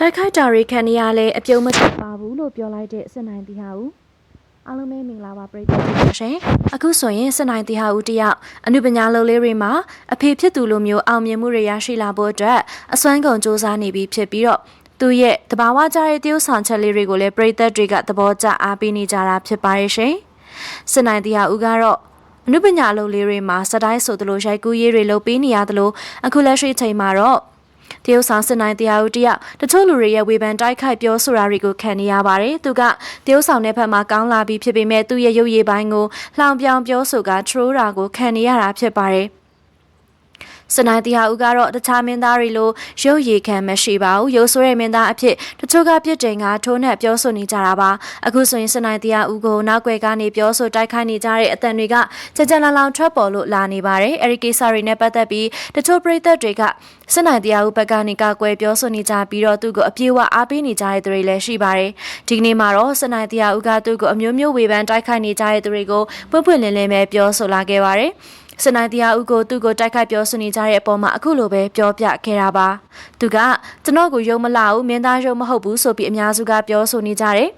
တိုက်ခိုက်တာတွေခံရလဲအပြုံးမထွက်ပါဘူးလို့ပြောလိုက်တဲ့စစ်နိုင်တီဟာဦးအားလုံးပဲမင်္ဂလာပါပရိသတ်တွေပါရှင်အခုဆိုရင်စစ်နိုင်တီဟာဦးတယောက်အနုပညာလုပ်လေးတွေမှာအဖေဖြစ်သူလိုမျိုးအောင်မြင်မှုတွေရရှိလာဖို့အတွက်အစွမ်းကုန်စူးစမ်းနေပြီးဖြစ်ပြီးတော့သူရဲ့တဘာဝကြတဲ့တရုပ်ဆောင်ချက်လေးတွေကိုလည်းပရိသတ်တွေကသဘောကျအားပေးနေကြတာဖြစ်ပါရဲ့ရှင်စစ်နိုင်တီဟာဦးကတော့အနုပညာလုပ်လေးတွေမှာစတိုင်းဆိုသလိုရိုက်ကူးရေးတွေလုပ်ပေးနေရသလိုအခုလက်ရှိချိန်မှာတော့ တရုတ်ဆောင်စစ်နိုင်တရားဦးတယောက်တချို့လူတွေရဲ့ဝေဖန်တိုက်ခိုက်ပြောဆိုတာတွေကိုခံနေရပါတယ်။သူကတရုတ်ဆောင်တဲ့ဘက်မှာကောင်းလာပြီးဖြစ်ပေမဲ့သူ့ရဲ့ရုပ်ရည်ပိုင်းကိုလှောင်ပြောင်ပြောဆိုကထရိုးတာကိုခံနေရတာဖြစ်ပါတယ်။ စနိုင်းတီဟာဦးကတော့တခြားမင်းသားတွေလိုရုပ်ရည်ခံမရှိပါဘူးရုပ်ဆိုးတဲ့မင်းသားအဖြစ်တချို့ကပြစ်တင်ကထိုးနှက်ပြောဆိုနေကြတာပါအခုဆိုရင်စနိုင်းတီဟာဦးကိုနောက်ွယ်ကနေပြောဆိုတိုက်ခိုက်နေကြတဲ့အတန်တွေကကြကြလောင်လောင်ထွက်ပေါ်လို့လာနေပါတယ်အဲဒီကိစ္စတွေနဲ့ပတ်သက်ပြီးတချို့ပရိသတ်တွေကစနိုင်းတီဟာဦးဘက်ကနေကကွယ်ပြောဆိုနေကြပြီးတော့သူ့ကိုအပြေအဝအားပေးနေကြတဲ့သူတွေလည်းရှိပါတယ်ဒီကနေ့မှာတော့စနိုင်းတီဟာဦးကသူ့ကိုအမျိုးမျိုးဝေဖန်တိုက်ခိုက်နေကြတဲ့သူတွေကိုပွင့်ပွင့်လင်းလင်းပဲပြောဆိုလာခဲ့ပါတယ် စနိုင်းတရားဦးကိုသူ့ကိုတိုက်ခိုက်ပြောဆိုနေကြတဲ့အပေါ်မှာအခုလိုပဲပြောပြခဲ့တာပါသူကကျွန်တော်ကိုယုံမလာဘူးမင်းသားယုံမဟုတ်ဘူးဆိုပြီးအများစုကပြောဆိုနေကြတယ်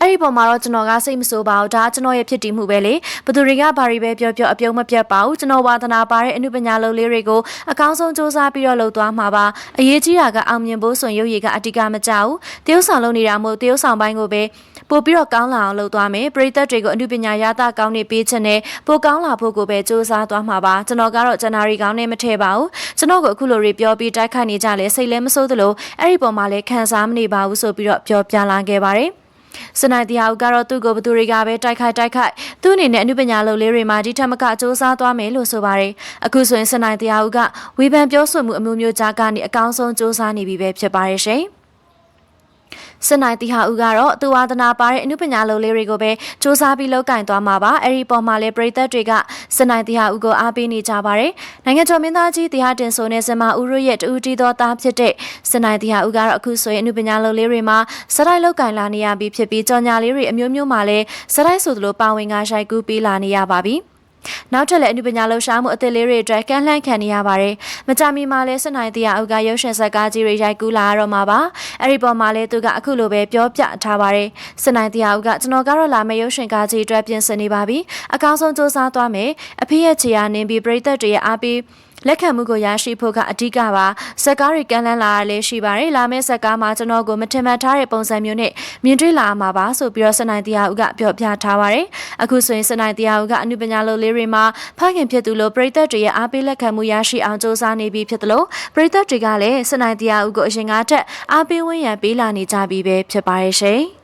အဲ့ဒီပုံမှာတော့ကျွန်တော်ကစိတ်မဆိုးပါဘူးဒါကျွန်တော်ရဲ့ဖြစ်တည်မှုပဲလေဘသူတွေကဘာတွေပဲပြောပြောအပြုံးမပြတ်ပါဘူးကျွန်တော်ဝါသနာပါတဲ့အမှုပညာလုပ်လေးတွေကိုအကောင်းဆုံးစူးစမ်းပြီးတော့လုပ်သွားမှာပါအရေးကြီးတာကအောင်မြင်ဖို့ဆိုရင်ရုပ်ရည်ကအတိကမကြဘူးတရုပ်ဆောင်လုပ်နေတာမို့တရုပ်ဆောင်ပိုင်းကိုပဲ ပို့ပြီးတော့ကောင်းလာအောင်လုပ်သွားမယ်ပရိသတ်တွေကိုအမှုပညာရတာကောင်းနေပေးခြင်းနဲ့ပိုကောင်းလာဖို့ကိုပဲစူးစမ်းသွားမှာပါကျွန်တော်ကတော့ဇန်နာရီကောင်းနေမထည့်ပါဘူးကျွန်တော်ကအခုလိုတွေပြောပြီးတိုက်ခိုက်နေကြလဲစိတ်လည်းမဆိုးသလိုအဲ့ဒီပုံမှာလည်းခံစားမနေပါဘူးဆိုပြီးတော့ပြောပြလာခဲ့ပါတယ်စနိုက်တရားဦးကတော့သူ့ကိုဘသူတွေကပဲတိုက်ခိုက်တိုက်ခိုက်သူ့အနေနဲ့အမှုပညာလုပ်လေးတွေမှာဒီထက်မကစူးစမ်းသွားမယ်လို့ဆိုပါတယ်အခုဆိုရင်စနိုက်တရားဦးကဝေဖန်ပြောဆိုမှုအမျိုးမျိုးကြားကနေအကောင်းဆုံးစူးစမ်းနေပြီပဲဖြစ်ပါတယ်ရှင် စနိုက်တီဟာဦးကတော့သူဝါသနာပါတဲ့အမှုပညာလုပ်လေးတွေကိုပဲစူးစမ်းပြီးလုပ်ကင်သွားမှာပါအဲ့ဒီပေါ်မှာလေပရိသတ်တွေကစနိုက်တီဟာဦးကိုအားပေးနေကြပါတယ်နိုင်ငံတော်မင်းသားကြီးတရားတင်ဆိုတဲ့စမဦးရရဲ့တူတီတော်သားဖြစ်တဲ့စနိုက်တီဟာဦးကတော့အခုဆိုရင်အမှုပညာလုပ်လေးတွေမှာစရိုက်လုပ်ကင်လာနေရပြီးဖြစ်ပြီးကြော်ညာလေးတွေအမျိုးမျိုးမှာလည်းစရိုက်ဆိုသလိုပါဝင်ကရှိုက်ကူးပေးလာနေရပါပြီ။ နောက်ထပ်လည်းအနုပညာလှူရှားမှုအသစ်လေးတွေအတွက်ကန့်လှန့်ခံနေရပါတယ်။မကြမီမှာလည်းစနိုင်တရားအုပ်ကရုပ်ရှင်ဇာတ်ကားကြီးတွေရိုက်ကူးလာတော့မှာပါ။အဲ့ဒီပေါ်မှာလည်းသူကအခုလိုပဲပြောပြထားပါတယ်။စနိုင်တရားအုပ်ကကျွန်တော်ကတော့လာမယ့်ရုပ်ရှင်ကားကြီးအတွက်ပြင်ဆင်နေပါပြီ။အကောင်းဆုံးစူးစမ်းသွားမယ်။အဖေရဲ့ခြေရာနင်းပြီးပြည်သက်တွေရဲ့အားပေး လက်ခံမှုကိုရရှိဖို့ကအဓိကပါစက်ကားတွေကမ်းလှမ်းလာရလဲရှိပါတယ်လာမယ့်စက်ကားမှာကျွန်တော်ကိုမထင်မှတ်ထားတဲ့ပုံစံမျိုးနဲ့မြင်တွေ့လာမှာပါဆိုပြီးတော့စနိုင်တရားဦးကပြောပြထားပါတယ်အခုဆိုရင်စနိုင်တရားဦးကအနုပညာလုပ်လေးတွေမှာဖခင်ဖြစ်သူလို့ပြည်သက်တွေရဲ့အားပေးလက်ခံမှုရရှိအောင်စ조사နေပြီးဖြစ်တယ်လို့ပြည်သက်တွေကလည်းစနိုင်တရားဦးကိုအရင်ကထက်အားပေးဝန်းရံပေးလာနေကြပြီးပဲဖြစ်ပါရဲ့ရှင်